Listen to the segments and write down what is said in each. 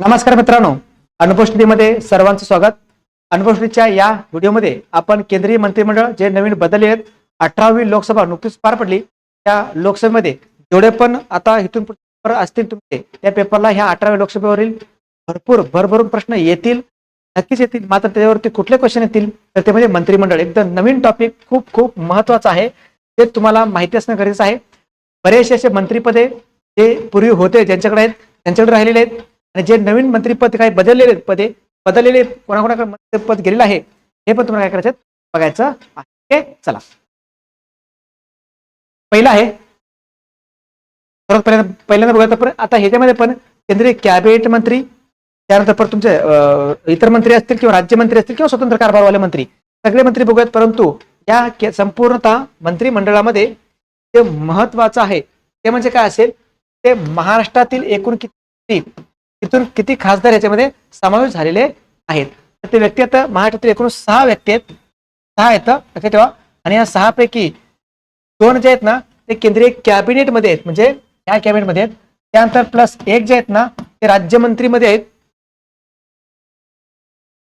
नमस्कार मित्रांनो अनुपस्थितीमध्ये सर्वांचं स्वागत. अनुपस्थितीच्या या व्हिडिओमध्ये आपण केंद्रीय मंत्रिमंडळ जे नवीन बदलले आहेत अठरावी लोकसभा नुकतीच पार पडली. त्या लोकसभेमध्ये जेवढे पण आता इथून पेपर असतील तुमचे त्या पेपरला ह्या अठराव्या लोकसभेवरील भरपूर भरभरून प्रश्न येतील नक्कीच येतील. मात्र त्याच्यावरती कुठले क्वेश्चन येतील? तर ते म्हणजे मंत्रिमंडळ एकदम नवीन टॉपिक खूप खूप महत्त्वाचा आहे. ते तुम्हाला माहिती असणं गरजेचं आहे. बरेचसे असे मंत्रीपदे जे पूर्वी होते ज्यांच्याकडे आहेत त्यांच्याकडे राहिलेले आहेत. आणि जे नवीन मंत्रीपद काही बदललेले पदे बदललेले कोणाकोणाकडे मंत्रिपद गेलेलं आहे हे पण तुम्हाला काय करायचं बघायचं आहे. चला. पहिलं आहे. परत पहिल्यांदा पहिल्यांदा बघायचं पण आता ह्याच्यामध्ये पण केंद्रीय कॅबिनेट मंत्री त्यानंतर परत तुमचे इतर मंत्री असतील किंवा राज्यमंत्री असतील किंवा स्वतंत्र कारभारवाले मंत्री सगळे मंत्री बघूयात. परंतु या संपूर्णतः मंत्रिमंडळामध्ये जे महत्वाचं आहे ते म्हणजे काय असेल? ते महाराष्ट्रातील एकूण किती तिथून किती खासदार याच्यामध्ये समावेश झालेले आहेत. तर ते व्यक्ती आता महाराष्ट्रातील एकूण सहा व्यक्ती आहेत. सहा आहेत लक्षात ठेवा. आणि या सहा पैकी दोन जे आहेत ना ते केंद्रीय कॅबिनेटमध्ये आहेत. म्हणजे या कॅबिनेटमध्ये आहेत. त्यानंतर प्लस एक जे आहेत ना ते राज्यमंत्रीमध्ये आहेत.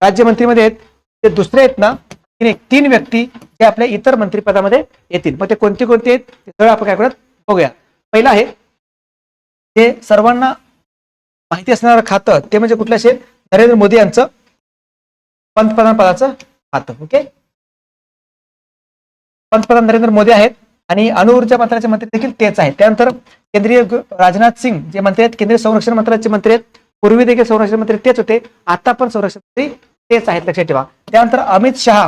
राज्यमंत्रीमध्ये आहेत. ते दुसरे आहेत ना तीन एक तीन व्यक्ती जे आपल्या इतर मंत्रिपदामध्ये येतील. मग ते कोणते कोणते आहेत ते सगळं आपण काय करत बघूया. पहिलं आहे ते सर्वांना माहिती असणारं खातं ते म्हणजे कुठलं असेल? नरेंद्र मोदी यांचं पंतप्रधान पदाचं खातं ओके पंतप्रधान नरेंद्र मोदी आहेत आणि अणुऊर्जा मंत्र्याचे मंत्री देखील तेच आहेत. त्यानंतर केंद्रीय राजनाथ सिंग जे मंत्री आहेत केंद्रीय संरक्षण मंत्र्याचे मंत्री आहेत पूर्वी देखील संरक्षण मंत्री तेच होते आता पण संरक्षण मंत्री तेच आहेत लक्षात ठेवा. त्यानंतर अमित शहा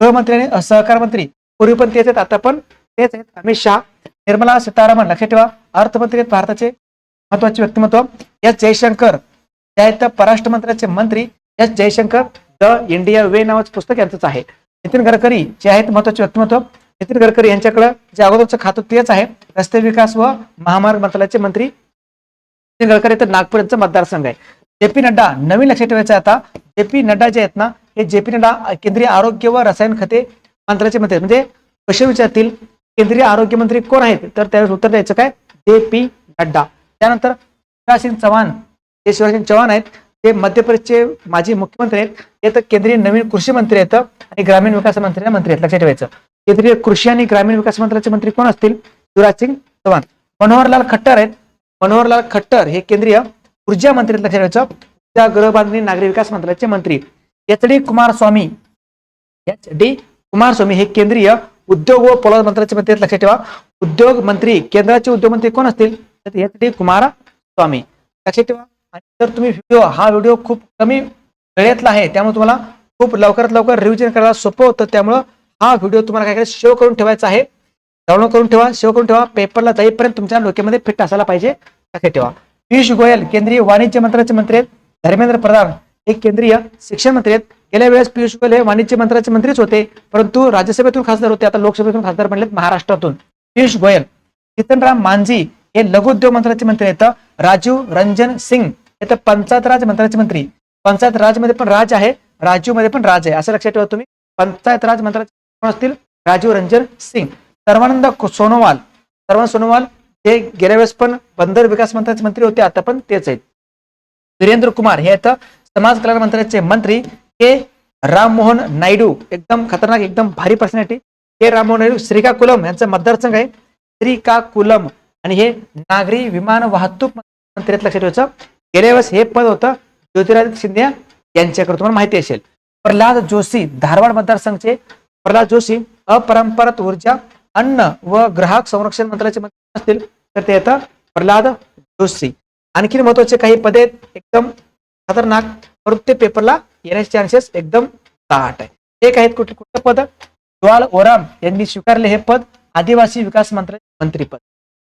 गृहमंत्री आणि सहकार मंत्री पूर्वी पण तेच आहेत आता पण तेच आहेत. अमित शहा निर्मला सीतारामन लक्षात ठेवा. अर्थमंत्री आहेत भारताचे महत्त्वाचे व्यक्तिमत्व. एस. जयशंकर. जे आहेत परराष्ट्र मंत्र्याचे मंत्री S. Jaishankar the India way नावाचं पुस्तक यांचंच आहे. नितीन गडकरी जे आहेत महत्त्वाचे व्यक्तिमत्व. नितीन गडकरी यांच्याकडे जे अगोदरचं खातं तेच आहे. रस्ते विकास व महामार्ग मंत्रालयाचे मंत्री. नितीन गडकरी तर नागपूर यांचा मतदारसंघ आहे. जे पी नड्डा नवीन लक्षात ठेवायचं आता. जे पी नड्डा जे आहेत ना हे जे पी नड्डा केंद्रीय आरोग्य व रसायन खते मंत्र्याचे मंत्री म्हणजे पशु विचारतील केंद्रीय आरोग्य मंत्री कोण आहेत? तर त्यावेळेस उत्तर द्यायचं काय? J P Nadda. त्यानंतर शिवराज सिंग चव्हाण जे शिवराज सिंग चव्हाण आहेत ते मध्य प्रदेशचे माजी मुख्यमंत्री आहेत. ते तर केंद्रीय नवीन कृषी मंत्री आहेत आणि ग्रामीण विकास मंत्री मंत्री आहेत लक्षात ठेवायचं. केंद्रीय कृषी आणि ग्रामीण विकास मंत्र्याचे मंत्री कोण असतील? शिवराज सिंग चव्हाण. मनोहरलाल खट्टर आहेत. मनोहरलाल खट्टर हे केंद्रीय ऊर्जा मंत्री आहेत, लक्षात ठेवायचं. ऊर्जा गृहबांधणी नागरी विकास मंत्र्याचे मंत्री. H D Kumaraswamy. H D Kumaraswamy हे केंद्रीय उद्योग व पोलाद मंत्र्याचे मंत्री आहेत, लक्षात ठेवा. उद्योग मंत्री केंद्राचे उद्योग मंत्री कोण असतील? तर एच डी कुमारस्वामी लक्षात ठेवा. आणि जर तुम्ही व्हिडिओ हा व्हिडिओ खूप कमी वेळेतला आहे त्यामुळे तुम्हाला खूप लवकरात लवकर रिव्हिजन करायला सोपं होतं. त्यामुळं हा व्हिडिओ तुम्हाला काय करायचं करून ठेवायचा आहे. डाउनलोड करून ठेवा सेव्ह करून ठेवा पेपरला जाईपर्यंत तुमच्या डोक्यामध्ये फिट असायला पाहिजे. लक्षात ठेवा. पियुष गोयल केंद्रीय वाणिज्य मंत्र्याचे मंत्री आहेत. धर्मेंद्र प्रधान हे केंद्रीय शिक्षण मंत्री आहेत. गेल्या वेळेस पियुष गोयल हे वाणिज्य मंत्र्याचे मंत्रीच होते. परंतु राज्यसभेतून खासदार होते. आता लोकसभेतून खासदार बनलेत महाराष्ट्रातून. पियुष गोयल जितनराम मांझी हे लघुउद्योग मंत्र्याचे मंत्री आहेत. राजीव रंजन सिंग हे तर पंचायत राज मंत्र्याचे मंत्री. पंचायत राजमध्ये पण राज आहे राजीवमध्ये पण राज आहे. असं लक्षात ठेवा तुम्ही. पंचायत राज मंत्र्याचे कोण असतील? राजीव रंजन सिंग. सर्वानंद सोनोवाल. सर्वानंद सोनोवाल हे गेल्या वेळेस पण बंदर विकास मंत्र्याचे मंत्री होते आता पण तेच आहेत. वीरेंद्र कुमार हे आता समाज कल्याण मंत्र्याचे मंत्री. के. राममोहन नायडू एकदम खतरनाक एकदम भारी पर्सनॅलिटी के. राममोहन नायडू श्रीकाकुलम यांचा मतदारसंघ आहे. श्रीकाकुलम. आणि हे नागरी विमान वाहतूक मंत्र्यात लक्षात ठेवायचं. गेल्या वेळेस हे पद होतं ज्योतिरादित्य शिंदे यांच्याकडे तुम्हाला माहिती असेल. प्रल्हाद जोशी धारवाड मतदारसंघचे प्रल्हाद जोशी अपरंपरागत ऊर्जा अन्न व ग्राहक संरक्षण मंत्र्याचे मंत्री असतील तर ते येतं प्रल्हाद जोशी. आणखी महत्त्वाचे काही पदे एकदम खतरनाक परंतु ते पेपरला येण्याचे चान्सेस एकदम दाट आहे. एक आहेत कुठलं कुठलं पद? ज्वाल ओराम यांनी स्वीकारले हे पद. आदिवासी विकास मंत्री मंत्रीपद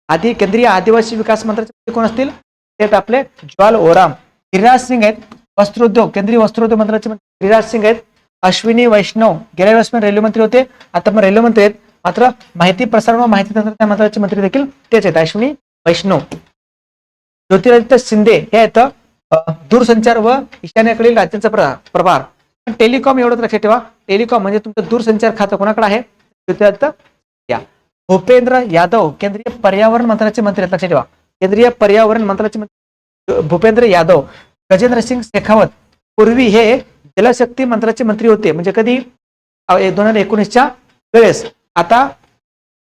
आधी केंद्रीय आदिवासी विकास मंत्र्याचे कोण असतील ते आहेत आपले ज्वाल ओराम. गिरिराज सिंग आहेत वस्त्रोद्योग केंद्रीय वस्त्रोद्योग मंत्र्याचे गिरिराज सिंग आहेत अश्विनी वैष्णव गेल्या वेळेस पण रेल्वे मंत्री होते आता पण रेल्वे मंत्री आहेत. मात्र माहिती प्रसारण व माहिती तंत्रज्ञान मंत्र्याचे मंत्री देखील तेच आहेत अश्विनी वैष्णव. ज्योतिरादित्य शिंदे हे आहेत दूरसंचार व ईशान्येकडील राज्यांचा प्रभार. पण टेलिकॉम एवढंच लक्षात ठेवा. टेलिकॉम म्हणजे तुमचं दूरसंचार खातं कोणाकडे आहे? ज्योतिरादित्य भूपेंद्र यादव केंद्रीय पर्यावरण मंत्र्याचे मंत्री आहेत. लक्षात ठेवा. केंद्रीय पर्यावरण मंत्र्याचे मंत्री भूपेंद्र यादव गजेंद्र सिंग शेखावत. पूर्वी हे जलशक्ती मंत्राचे मंत्री होते. म्हणजे कधी? दोन हजार एकोणीसच्या वेळेस. आता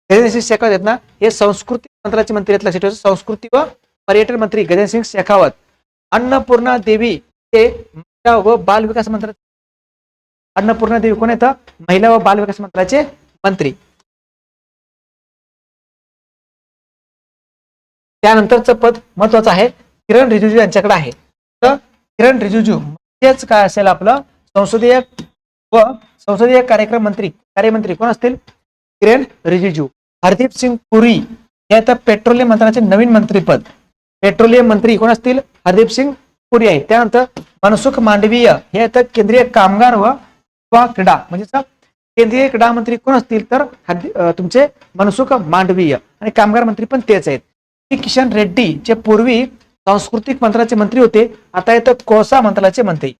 गजेंद्र सिंग शेखावत आहेत ना हे संस्कृती मंत्राचे मंत्री आहेत. लक्षात ठेवा. संस्कृती व पर्यटन मंत्री गजेंद्र सिंग शेखावत. अन्नपूर्णा देवी हे महिला व बाल विकास मंत्राचे अन्नपूर्णा देवी कोण येतं महिला व बाल विकास मंत्राचे मंत्री. त्यानंतरचं पद महत्वाचं आहे. किरण रिजिजू यांच्याकडे आहे. तर किरण रिजिजू म्हणजेच काय असेल आपलं संसदीय व संसदीय कार्यक्रम मंत्री कार्यमंत्री कोण असतील? किरण रिजिजू. हरदीप सिंग पुरी हे आता पेट्रोलियम मंत्राचे नवीन मंत्रीपद. पेट्रोलियम मंत्री कोण असतील? हरदीप सिंग पुरी आहे त्यानंतर मनसुख मांडवीय हे आता केंद्रीय कामगार व क्रीडा म्हणजे केंद्रीय क्रीडा मंत्री कोण असतील? तर तुमचे मनसुख मांडवीय. आणि कामगार मंत्री पण तेच आहेत. किशन रेड्डी जे पूर्वी सांस्कृतिक मंत्राचे मंत्री होते आता येतं कोळसा मंत्रालयाचे मंत्री.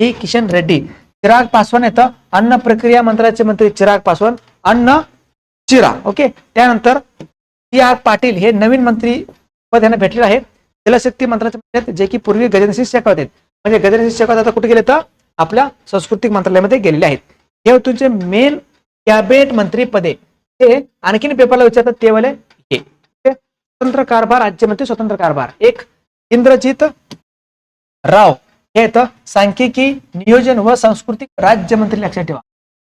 ही किशन रेड्डी. चिराग पासवान येतं. अन्न प्रक्रिया मंत्राचे मंत्री चिराग पासवान. अन्न चिरा. ओके? त्यानंतर सी आर पाटील हे नवीन मंत्री पद यांना भेटलेलं आहे. जलशक्ती मंत्रालयाचे मंत्री आहेत जे की पूर्वी गजेंद्रसिंह शेखावत आहेत. म्हणजे गजेंद्रसिंह शेखावत आता कुठे गेले तर आपल्या सांस्कृतिक मंत्रालयामध्ये गेलेले आहेत. हे तुमचे मेन कॅबिनेट मंत्री पदे हे आणखीन पेपरला विचारतात ते वाले स्वतंत्र कारभार राज्यमंत्री स्वतंत्र कारभार एक इंद्रजित राव. हे येतं सांख्यिकी नियोजन व सांस्कृतिक राज्यमंत्री लक्षात ठेवा.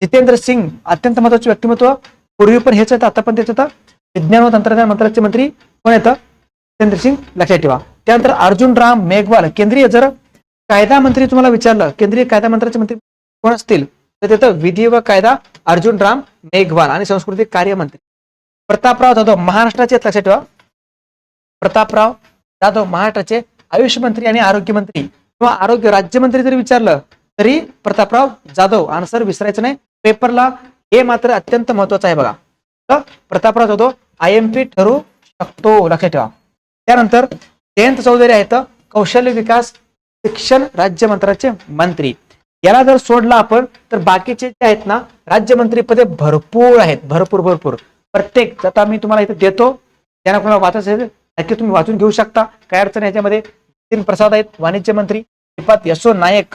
जितेंद्र सिंग अत्यंत महत्त्वाचे व्यक्तिमत्व पूर्वी पण हेच येतं आता पण तेच येतं विज्ञान व तंत्रज्ञान मंत्रालयाचे मंत्री कोण येतं जितेंद्र सिंग लक्षात ठेवा. त्यानंतर अर्जुन राम मेघवाल केंद्रीय जर कायदा मंत्री तुम्हाला विचारलं केंद्रीय कायदा मंत्र्याचे मंत्री कोण असतील? तर तिथं विधी व कायदा अर्जुन राम मेघवाल आणि सांस्कृतिक कार्य मंत्री. प्रतापराव जाधव महाराष्ट्राचे लक्षात ठेवा. प्रतापराव जाधव महाराष्ट्राचे आयुष मंत्री आणि आरोग्य मंत्री किंवा आरोग्य राज्यमंत्री जरी विचारलं तरी प्रतापराव जाधव आन्सर विसरायचं नाही. पेपरला हे मात्र अत्यंत महत्वाचं आहे बघा. तर Prataprao Jadhav I M P ठरू शकतो लक्षात ठेवा. त्यानंतर जयंत चौधरी आहेत कौशल्य विकास शिक्षण राज्य मंत्र्याचे मंत्री. याला जर सोडला आपण तर बाकीचे जे आहेत ना राज्यमंत्री पदे भरपूर आहेत भरपूर भरपूर. प्रत्येक आता मी तुम्हाला इथे देतो ज्यांना कोणाला वाचायचं नक्की तुम्ही वाचून घेऊ शकता. काय अडचण याच्यामध्ये? नितीन प्रसाद आहेत वाणिज्य मंत्री श्रीपाद यशो नायक.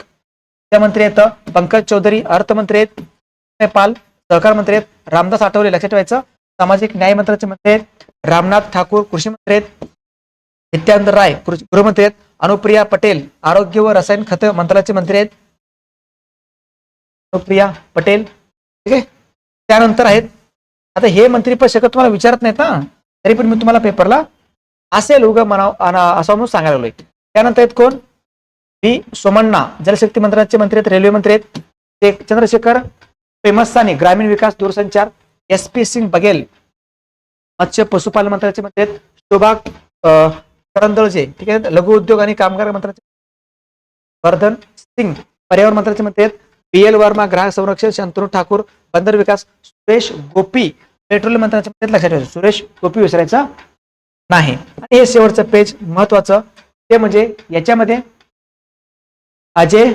मंत्री आहेत पंकज चौधरी अर्थमंत्री आहेत पाल सहकार मंत्री आहेत रामदास आठवले लक्षात ठेवायचं. सामाजिक न्याय मंत्र्याचे मंत्री आहेत रामनाथ ठाकूर कृषी मंत्री आहेत नित्यानंद राय गृहमंत्री आहेत अनुप्रिया पटेल आरोग्य व रसायन खत मंत्रालयाचे मंत्री आहेत. अनुप्रिया पटेल. ठीक आहे? त्यानंतर आहेत. आता हे मंत्रीपद शकत तुम्हाला विचारत नाहीत ना? तरी पण मी तुम्हाला पेपरला असेल उगा म्हणा असं म्हणून सांगायला लागलोय. त्यानंतर आहेत कोण? बी सोमण्णा जलशक्ती मंत्र्याचे मंत्री आहेत रेल्वे मंत्री आहेत. ते चंद्रशेखर पेमसानी ग्रामीण विकास दूरसंचार एस पी सिंग बघेल. मत्स्य पशुपालन मंत्र्याचे मंत्री आहेत शोभा करंदळजे ठीक आहे? लघु उद्योग आणि कामगार मंत्र्याचे वर्धन सिंग. पर्यावरण मंत्र्याचे मंत्री आहेत पी एल. वर्मा ग्राहक संरक्षण शंतनू ठाकूर बंदर विकास सुरेश गोपी. पेट्रोलियम मंत्र्याचे मंत्री लक्षात ठेवायचं सुरेश गोपी विसरायचा. नाही. आणि हे शेवटचं पेज महत्वाचं. ते म्हणजे याच्यामध्ये अजय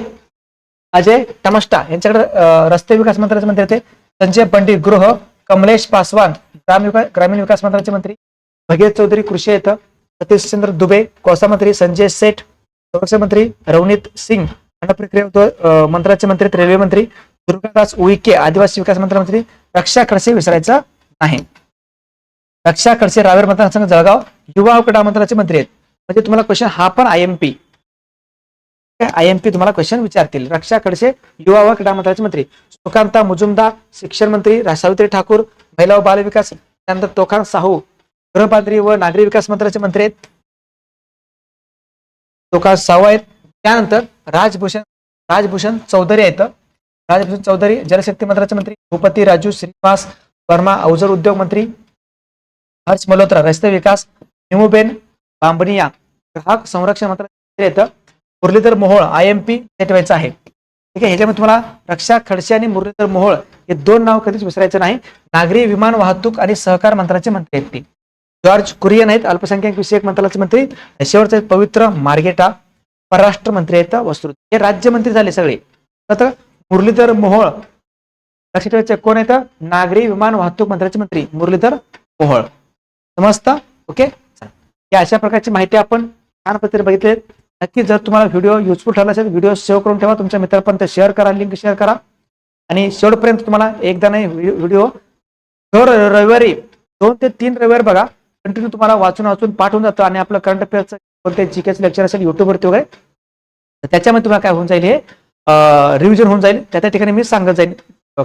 अजय टमस्टा यांच्याकडे रस्ते विकास मंत्र्याचे मंत्री होते. संजय पंडित गृह कमलेश पासवान ग्राम विकास ग्रामीण विकास मंत्र्याचे मंत्री. भगीरथ चौधरी कृषी येतं. सतीशचंद्र दुबे कोळसा मंत्री संजय सेठ. संरक्षण मंत्री रवनीत सिंग. अन्न प्रक्रिया मंत्र्याचे मंत्री रेल्वे मंत्री. दुर्गादास उईके आदिवासी विकास मंत्री मंत्री. रक्षा खडसे विसरायचं नाही. रक्षा खडसे रावेर मतदारसंघ जळगाव युवा क्रीडा मंत्र्याचे मंत्री आहेत. म्हणजे तुम्हाला क्वेश्चन हा पण I M P I M P तुम्हाला क्वेश्चन विचारतील. रक्षा खडसे युवा व क्रीडा मंत्र्याचे मंत्री. सुकांता मुजुमदार शिक्षण मंत्री सावित्री ठाकूर महिला व बाल विकास त्यानंतर तोखान साहू गृहपात्री व नागरी विकास मंत्र्याचे मंत्री आहेत. तोखान साहू आहेत. त्यानंतर राजभूषण राजभूषण चौधरी आहेत. राजभूषण चौधरी जलशक्ती मंत्र्याचे मंत्री. भूपती राजू श्रीनिवास वर्मा अवजड उद्योग मंत्री. हर्ष मल्होत्रा रस्ते विकास निमुबेन बांबनिया ग्राहक संरक्षण मंत्रालय येतं Muralidhar Mohol I M P ठेवायचं आहे. ठीक आहे ह्याच्यामध्ये तुम्हाला रक्षा खडसे आणि मुरलीधर मोहोळ हे दोन नाव कधीच विसरायचं नाही. नागरी विमान वाहतूक आणि सहकार मंत्र्याचे मंत्री आहेत ते. जॉर्ज कुरियन आहेत अल्पसंख्याक विषयक मंत्रालयाचे मंत्री. शेवटचे आहेत पवित्र मार्गेटा परराष्ट्र मंत्री आहेत वस्तू हे राज्यमंत्री झाले सगळे. तर मुरलीधर मोहोळ लक्षात ठेवायचे कोण येतं नागरी विमान वाहतूक मंत्र्याचे मंत्री मुरलीधर मोहोळ. समजतं ओके? या अशा प्रकारची माहिती आपण छान पद्धतीने बघितले नक्की जर तुम्हाला व्हिडिओ युजफुल ठरला असेल व्हिडिओ सेव्ह करून ठेवा. तुमच्या मित्रांपर्यंत शेअर करा लिंक शेअर करा. आणि शेवटपर्यंत तुम्हाला एकदा नाही व्हिडिओ दर रविवारी दोन ते तीन रविवार बघा. कंटिन्यू तुम्हाला वाचून वाचून पाठवून जातं. आणि आपलं करंट अफेअरचं कोणते जी केचं लेक्चर असेल युट्यूबवरती वगैरे. तर त्याच्यामध्ये तुम्हाला काय होऊन जाईल हे रिव्हिजन होऊन जाईल. त्या त्या ठिकाणी मी सांगत जाईल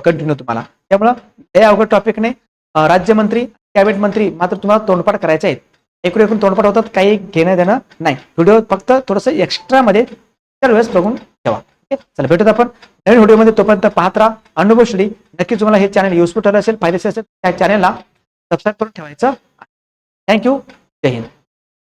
कंटिन्यू तुम्हाला. त्यामुळं हे अवघड टॉपिक नाही. राज्यमंत्री कॅबिनेट मंत्री मात्र तुम्हाला तोंडपाठ करायचे आहेत. एकूण एकूण तोंडपाठ होतात काही घेणं देणं नाही. व्हिडिओ फक्त थोडंसं एक्स्ट्रामध्ये तर वेळेस बघून ठेवा. चला भेटूत आपण. नवीन व्हिडिओमध्ये तोपर्यंत पाहत राहा. अनुभवश्री नक्की तुम्हाला हे चॅनल युजफुल ठरलं असेल फायदेशीर असेल त्या चॅनलला सबस्क्राईब करून ठेवायचं थँक्यू जय हिंद.